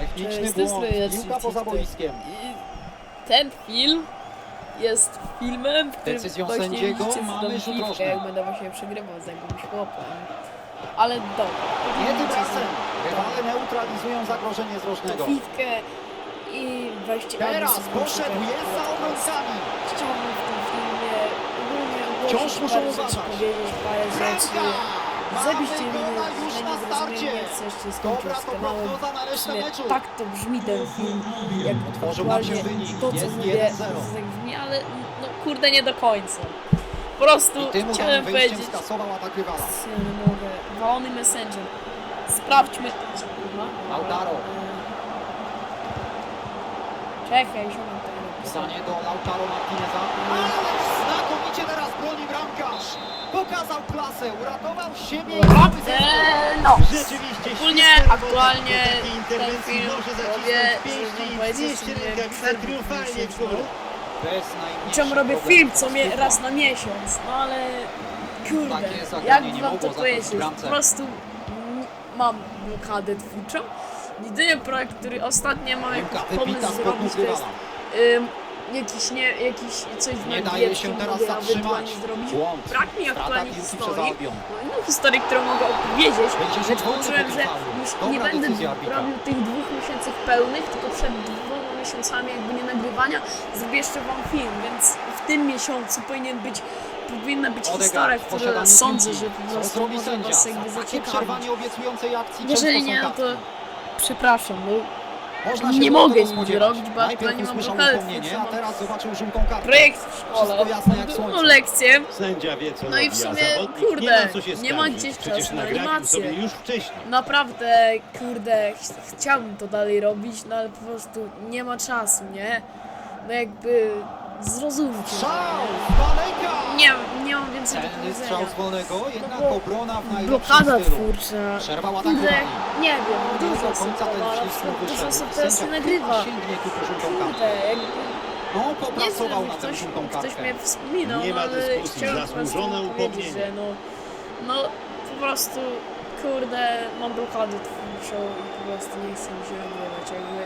Techniczny tej błąd, piłka poza boiskiem. I ten film jest filmem, w którym Decyzją właśnie sędziego widzicie mamy rzut piłkę, rożny. jak będę właśnie przegrywał z jakimś chłopem. Ale dobra. Nie tym widzicie razem. Rywale neutralizują zagrożenie z rożnego. Piwkę i weźcie Teraz poszedł, jest za obrońcami. Chciałbym w tym filmie ogólnie Wciąż ogłosić muszą uważać. powiedzieć parę rzeczy. Bramka! Zabiście mnie, że już nie na zrozumiałem, jak chcecie skończyć Dobra z to kanałem. W sumie tak to brzmi ten film, jak się aktualnie wynik. to, co mówię, 1-0. tak brzmi, ale no kurde, nie do końca. Po prostu chciałem powiedzieć, mogę. Walony Messenger. Sprawdźmy. Kurwa. Lautaro. Czekaj, ziomek to nie napisał. Pisanie do Lautaro Martineza. Ale znakomicie teraz broni bramkarz. Pokazał klasę, uratował siebie i Naprawdę, zespół. no. Rzeczywiście Ogólnie aktualnie Po takiej ten film może robię, pięści żeby i powiedzieć, wznieść że rękawice przerwy triumfalnie w miesięczną. górę. Bez najmniejszych Czemu robię problemów. film co mnie raz na miesiąc, no ale kurde, Takie zagranie jak nie wam mogło to zakończyć powiedzieć, bramce. po prostu mam blokadę twórczą. Jedyny projekt, który ostatnio mam Piłka wybita pomysł z zrobić, to jest rywala. ym, jakiś, nie, jakiś coś w Nie daje się teraz zatrzymać. zrobić. Błąd. Brak mi Strata aktualnie piłki przez historii. Albion. No, inną historię, którą mogę opowiedzieć, Będzie że faulu. już Dobra nie będę decyzja arbitra. robił tych dwóch miesięcy pełnych, tylko przed dwoma miesiącami jakby nie nagrywania zrobię jeszcze wam film, więc w tym miesiącu powinien być powinna być Odegaard historia, która sądzę, piłki. że po Co prostu zrobi może sędzia? was jakby Takie zaciekawić. przerwanie obiecującej akcji Jeżeli często nie, no to kartki. przepraszam, no Można się nie mogę nic zrobić, bo aktualnie mam blokadę upomnienie, twórczą, a mam teraz zobaczył żółtą kartkę. projekt w szkole, mam drugą lekcję, Sędzia wie co No i w sumie, kurde, nie ma nie gdzieś czasu na animację. sobie już wcześniej. Naprawdę, kurde, ch- chciałbym to dalej robić, no ale po prostu nie ma czasu, nie? No jakby zrozumcie. Strzał! nie? z daleka! Nie, nie mam więcej do Celny strzał powiedzenia. z wolnego, jednak bo obrona w najlepszym Blokada stylu. twórcza. Przerwał atak Kurde, rywali. nie wiem, Nie dużo do osób końca to ten ma, na wślizg mu przykład dużo osób teraz Sędzia nagrywa. sięgnie po żółtą kartkę. Kurde, jakby No, nie popracował wiem, na tę ktoś, żółtą ktoś kartkę. mnie wspominał, Nie ma ale dyskusji, chciałem po prostu zasłużone powiedzieć, upomnienie. że no, no po prostu, kurde, mam blokadę twórczą i po prostu nie chcę mi się nagrywać, jakby,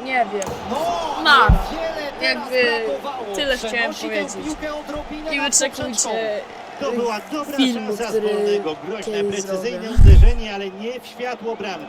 e, nie wiem. No, teraz Jakby tyle chciałem powiedzieć. I wyczekujcie To była dobra filmu, szansa z który wolnego, groźne, precyzyjne zrobię. uderzenie, ale nie w światło bramki.